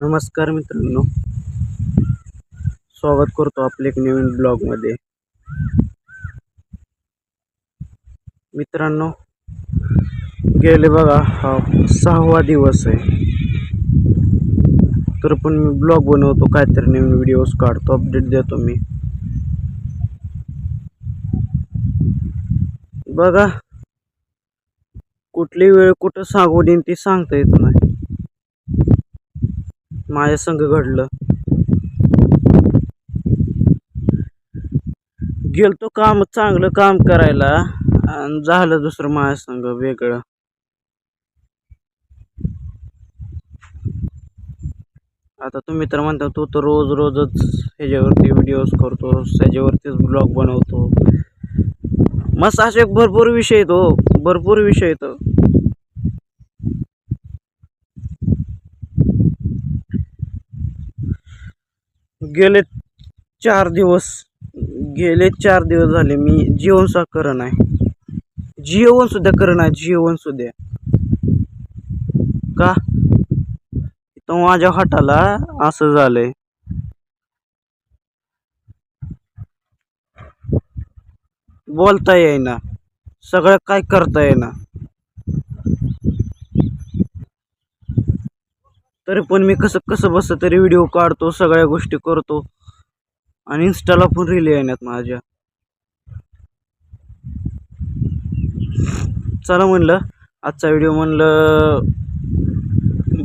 नमस्कार मित्रांनो. स्वागत करतो आपले एक नवीन ब्लॉगमध्ये मित्रांनो गेले बघा हा सहावा दिवस आहे. तर पण मी ब्लॉग बनवतो काहीतरी नवीन व्हिडिओज काढतो अपडेट देतो मी. बघा कुठली वेळ कुठं सांगून देईन ती सांगता येत नाही. माझ्या संघ घडलं. गेलतो काम चांगलं काम करायला आणि झालं दुसरं माझ्या संघ वेगळं. आता तुम्ही तर म्हणता तू तर रोज रोजच ह्याच्यावरती व्हिडिओज करतो ह्याच्यावरतीच ब्लॉग बनवतो. मस्त असे भरपूर विषय आहेत हो, भरपूर विषय आहेत. गेले चार दिवस गेले चार दिवस झाले मी जेवण सुद्धा करण आहे जेवण सुद्धा करत जेवण सुद्धा. का? तर माझ्या हाताला असं झालंय. बोलता येईना. सगळं काय करता येईना. तरी पण मी कसं कसं बसं तरी व्हिडिओ काढतो सगळ्या गोष्टी करतो. आणि इन्स्टाला पण रील येण्यात माझ्या. चला म्हणलं आजचा व्हिडिओ म्हणलं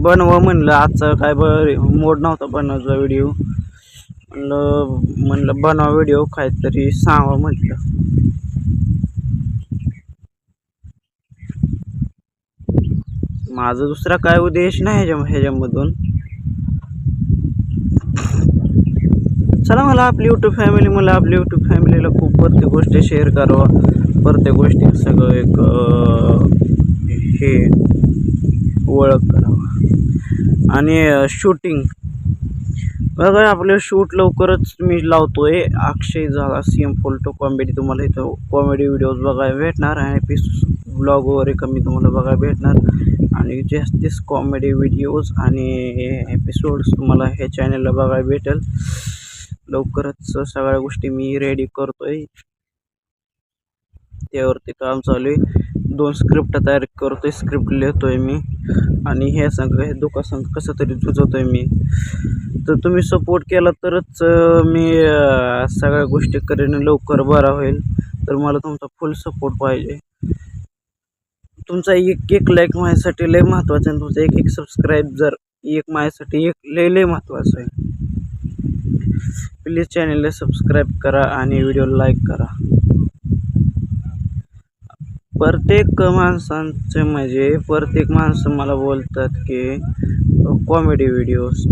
बनवा म्हणलं. आजचा काय बर मोड नव्हता बनवायचा व्हिडिओ म्हणलं म्हणलं बनवा व्हिडिओ काहीतरी सांगा म्हटलं माझा दुसरा काय उद्देश नाही ह्याच्या ह्याच्यामधून. चला मला आपली यूट्यूब फॅमिली मला आपली यूट्यूब फॅमिलीला खूप प्रत्येक गोष्टी शेअर करावा. प्रत्येक गोष्टी सगळं एक हे ओळख करावा. आणि शूटिंग बघा आपलं शूट लवकरच मी लावतोय. अक्षय झाला सी एम फोल्टो कॉमेडी तुम्हाला इथं कॉमेडी व्हिडिओज बघायला भेटणार. आणि पीस ब्लॉग वगैरे कमी तुम्हाला बघायला भेटणार. आणि जास्तीच कॉमेडी व्हिडिओज आणि एपिसोड्स तुम्हाला हे चॅनलला बघायला भेटेल. लवकरच सगळ्या गोष्टी मी रेडी करतो आहे त्यावरती काम चालू आहे. दोन स्क्रिप्ट तयार करतो आहे स्क्रिप्ट लिहितोय मी. आणि हे संघ हे दुःखासंग कसं तरी जुजवतोय मी. तर तुम्ही सपोर्ट केला तरच मी सगळ्या गोष्टी करेन लवकर बरा होईल. तर मला तुमचा फुल सपोर्ट पाहिजे. तुमचा एक एक लाईक माझ्यासाठी लय महत्त्वाचं आहे. आणि तुमचा एक एक सबस्क्राईब जर एक माझ्यासाठी एक लय लय महत्त्वाचं आहे. प्लीज चॅनलला सबस्क्राईब करा आणि व्हिडिओ लाईक करा. प्रत्येक माणसांचं म्हणजे प्रत्येक माणसं मला बोलतात की कॉमेडी व्हिडिओज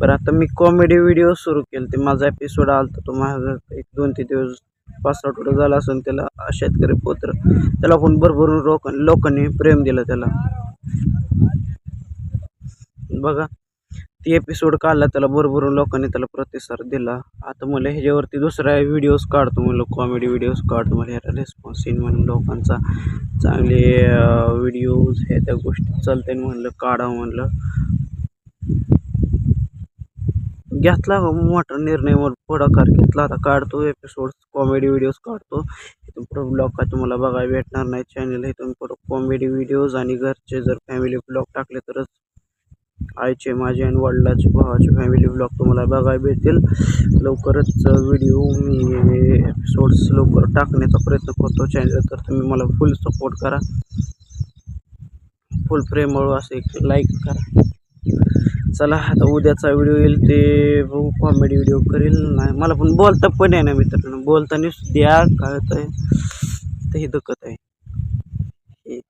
बरं आता मी कॉमेडी व्हिडिओ सुरू केले ते माझा एपिसोड आला तर तो माझा एक दोन तीन दिवस पाच आठवडे झाला असून त्याला शेतकरी पोत्र त्याला पण भरभरून लोक लोकांनी प्रेम दिलं त्याला. बघा ती एपिसोड काढला त्याला भरभरून लोकांनी त्याला प्रतिसाद दिला. आता मला ह्याच्यावरती दुसरा व्हिडिओज काढतो म्हणलं कॉमेडी व्हिडिओज काढतो मला ह्याला रेस्पॉन्स येईन म्हणून लोकांचा. चांगले व्हिडिओज हे त्या गोष्टी चालते म्हणलं काढा म्हणलं. घेतला मोठा निर्णयवर पुढाकार घेतला. आता काढतो एपिसोड कॉमेडी व्हिडिओज काढतो. इथून पुढं ब्लॉग काय तुम्हाला बघायला भेटणार नाही. चॅनल इथून पुढं कॉमेडी व्हिडिओज आणि घरचे जर फॅमिली ब्लॉग टाकले तरच आईचे माझे आणि वडिलाचे भावाचे फॅमिली ब्लॉग तुम्हाला बघायला भेटतील. लवकरच व्हिडिओ मी एपिसोड्स लवकर टाकण्याचा प्रयत्न करतो. चॅनल तर तुम्ही मला फुल सपोर्ट करा. फुल फ्रेम असं एक लाईक करा. चला आता उद्याचा व्हिडिओ येईल ते बघू कॉमेडी व्हिडिओ करेल. नाही मला पण बोलता पण आहे ना मित्रांनो. बोलताना द्या काय आहे तर हे दुखत आहे. हे.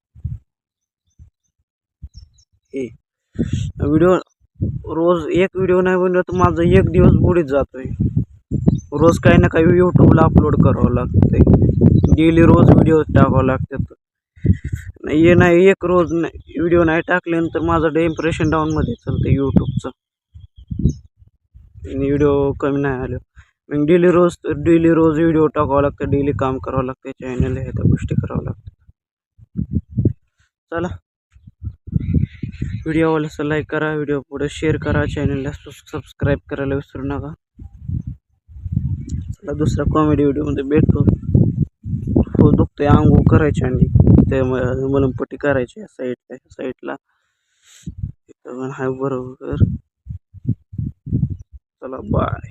हे. व्हिडिओ रोज एक व्हिडिओ नाही बनवला तर माझा एक दिवस बुडीत जातोय. रोज काही ना काही यूट्यूबला अपलोड करावं लागतंय. डेली रोज व्हिडिओ टाकावं लागतात. नाही ये नाही एक रोज नाही व्हिडिओ नाही टाकल्यानंतर माझं डे इम्प्रेशन डाऊनमध्ये चालतं यूट्यूबचं आणि व्हिडिओ कमी नाही आलो. मग डेली रोज डेली रोज व्हिडिओ टाकावं लागतं डेली काम करावं लागतं चॅनल ह्या त्या गोष्टी करावं लागतात. चला. व्हिडिओ आवडला लाईक करा व्हिडिओ पुढे शेअर करा चॅनलला सबस्क्राईब करायला विसरू नका. चला दुसरा कॉमेडी व्हिडिओमध्ये भेटतो तो दुखतोय आंघोळ करायची आणि ते मलमपट्टी करायची या साईडला या साईडला इथं पण हाय बरोबर. चला बाय